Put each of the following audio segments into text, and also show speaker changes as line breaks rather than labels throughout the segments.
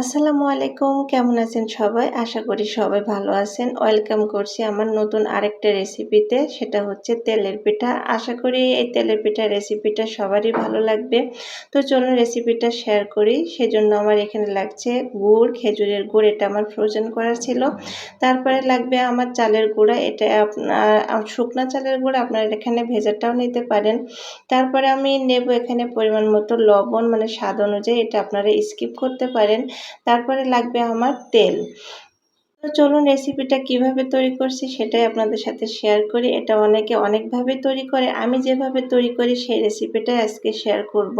আসসালামু আলাইকুম, কেমন আছেন সবাই? আশা করি সবাই ভালো আছেন। ওয়েলকাম করছি আমার নতুন আরেকটা রেসিপিতে, সেটা হচ্ছে তেলের পিঠা। আশা করি এই তেলের পিঠা রেসিপিটা সবারই ভালো লাগবে। তো চলুন রেসিপিটা শেয়ার করি। সেজন্য আমার এখানে লাগছে গুড়, খেজুরের গুড়, এটা আমার ফ্রোজেন করা ছিল। তারপরে লাগবে আমার চালের গুঁড়া, এটা আপনার শুকনো চালের গুঁড়া, আপনার এখানে ভেজাটাও নিতে পারেন। তারপরে আমি নেব এখানে পরিমাণ মতো লবণ মানে স্বাদ অনুযায়ী, এটা আপনারা স্কিপ করতে পারেন। তারপরে লাগবে আমার তেল। তো চলুন রেসিপিটা কীভাবে তৈরি করছি সেটাই আপনাদের সাথে শেয়ার করি। এটা অনেকে অনেকভাবে তৈরি করে, আমি যেভাবে তৈরি করি সেই রেসিপিটাই আজকে শেয়ার করব।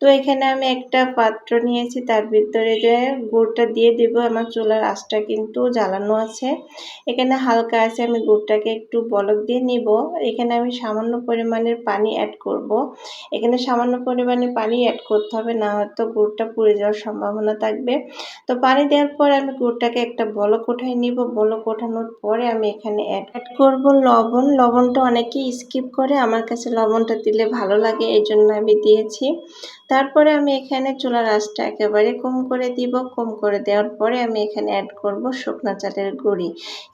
তো এখানে আমি একটা পাত্র নিয়েছি, তার ভিতরে যে গুড়টা দিয়ে দেব, আমার চুলার আঁচটা কিন্তু জ্বালানো আছে। এখানে হালকা আছে, আমি গুড়টাকে একটু বলক দিয়ে নিব। এখানে আমি সামান্য পরিমাণের পানি অ্যাড করব। এখানে সামান্য পরিমাণে পানি অ্যাড করতে হবে, না হয়তো গুড়টা পুড়ে যাওয়ার সম্ভাবনা থাকবে। তো পানি দেওয়ার পর আমি গুড়টাকে একটা বলক উঠাই নিব বলো ওঠানোর পরে আমি এখানে অ্যাড অ্যাড করব। লবণ, লবণটা অনেকেই স্কিপ করে। আমার কাছে লবণটা দিলে ভালো লাগে এই জন্য আমি দিয়েছি। তারপরে আমি এখানে চুলার আঁচটা একেবারে কম করে দিব, কম করে দেওয়ার পরে আমি এখানে অ্যাড করব শুকনা চালের গুঁড়ি।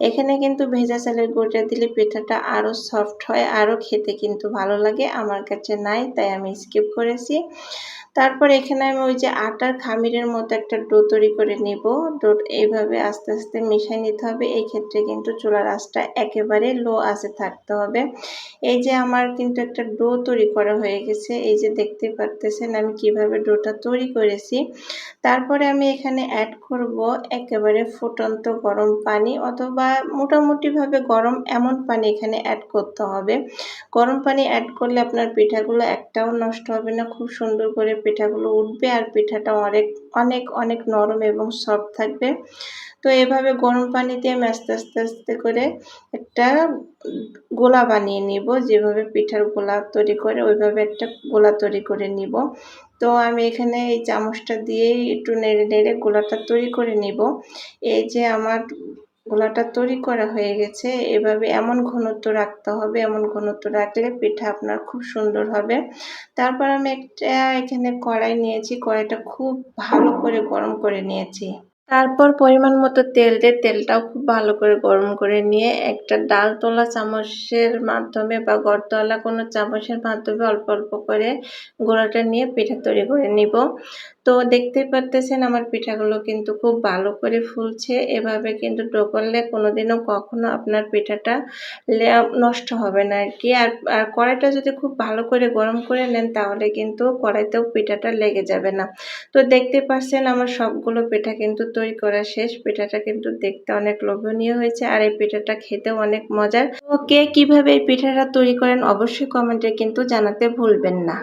এখানে কিন্তু ভেজা চালের গুঁড়িটা দিলে পিঠাটা আরও সফট হয় আরও খেতে কিন্তু ভালো লাগে, আমার কাছে নাই, তাই আমি স্কিপ করেছি। তারপর এখানে আমি ওই যে আটার খামিরের মতো একটা ডো তৈরি করে নিব। ডো এইভাবে আস্তে আস্তে মিশাই নিতে হবে, এই ক্ষেত্রে কিন্তু চুলার আঁচটা একেবারে লো আঁচে থাকতে হবে। এই যে আমার কিন্তু একটা ডো তৈরি করা হয়ে গেছে, এই যে দেখতে পারতেছেন আমি কীভাবে ডোটা তৈরি করেছি। তারপরে আমি এখানে অ্যাড করব একেবারে ফুটন্ত গরম পানি অথবা মোটামুটিভাবে গরম এমন পানি এখানে অ্যাড করতে হবে। গরম পানি অ্যাড করলে আপনার পিঠাগুলো একটাও নষ্ট হবে না, খুব সুন্দর করে পিঠাগুলো উঠবে আর পিঠাটা অনেক অনেক অনেক নরম এবং সফট থাকবে। তো এভাবে গরম পানিতে আমি আস্তে আস্তে আস্তে করে একটা গোলা বানিয়ে নিব। যেভাবে পিঠার গোলা তৈরি করে ওইভাবে একটা গোলা তৈরি করে নিব। তো আমি এখানে এই চামচটা দিয়ে একটু নেড়ে নেড়ে গোলাটা তৈরি করে নিব। এই যে আমার গোলাটা তৈরি করা হয়ে গেছে, এভাবে এমন ঘনত্ব রাখতে হবে, এমন ঘনত্ব রাখলে পিঠা আপনার খুব সুন্দর হবে। তারপর আমি একটা এখানে কড়াই নিয়েছি, কড়াইটা খুব ভালো করে গরম করে নিয়েছি। তারপর পরিমাণ মতো তেল দিয়ে তেলটাও খুব ভালো করে গরম করে নিয়ে একটা ডাল তোলা চামচের মাধ্যমে বা গড়তলা কোনো চামচের মাধ্যমে অল্প অল্প করে গোড়াটা নিয়ে পিঠা তৈরি করে নিব। তো দেখতে পারতেছেন আমার পিঠাগুলো কিন্তু খুব ভালো করে ফুলছে। এভাবে কিন্তু ডো করলে কোনোদিনও কখনো আপনার পিঠাটা নষ্ট হবে না আর কি। আর আর কড়াইটা যদি খুব ভালো করে গরম করে নেন তাহলে কিন্তু কড়াইতেও পিঠাটা লেগে যাবে না। তো দেখতে পাচ্ছেন আমার সবগুলো পিঠা কিন্তু তৈরি করা শেষ। পিঠাটা কিন্তু দেখতে অনেক লোভনীয় হয়েছে আর এই পিঠাটা খেতেও অনেক মজার। তো কে কীভাবে এই পিঠাটা তৈরি করেন অবশ্যই কমেন্টে কিন্তু জানাতে ভুলবেন না।